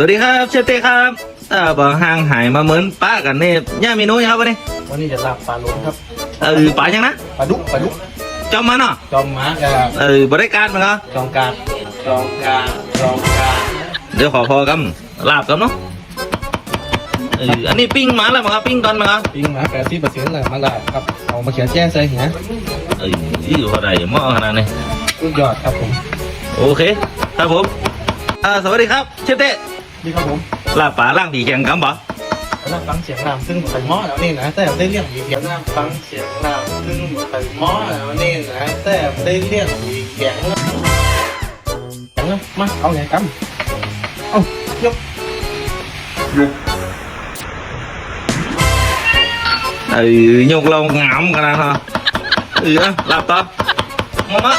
วัสดีครับเชฟเต้ครับถ้าบอกห่างหายมาเหมือนป้ากันเนี่ยย่าเมนูยังครับวันนี้วันนี้จะลาบปลาล้นครับเออป้ายังนะปลาดุกปลาดุกจอมมาเนาะจอมหมากับเออบริการมาครับจองกลางจองกลางจองกลางเดี๋ยวขอพอกันลาบกันเนาะเอออันนี้ปิ้งหมาแล้วมั้งครับปิ้งตอนมั้งครับปิ้งหมาแปดสิบเปอร์เซ็นต์เลยมาลาบครับเอามาเขียนแจ้งใส่เหียเอออยู่อะไรหม้อขนาดนี้สุดยอดครับผมโอเคครับผมอ่าสวัสดีครับเชฟเต้ นี่ครับผม ลาบป่าล่างผีแข่งกันบ่ แล้วฟังเสียงรำซึ่งใส่หม้อแล้วนี่นะแต่ได้เรียกอีกอย่างนะฟังเสียงรำซึ่งใส่หม้อแล้วนี่นะแต่ได้เรียกอีกอย่างนะอย่างนะมาเอาไงกันเอายก เออยกเรางามขนาดนั้นเออลาบต่อมามา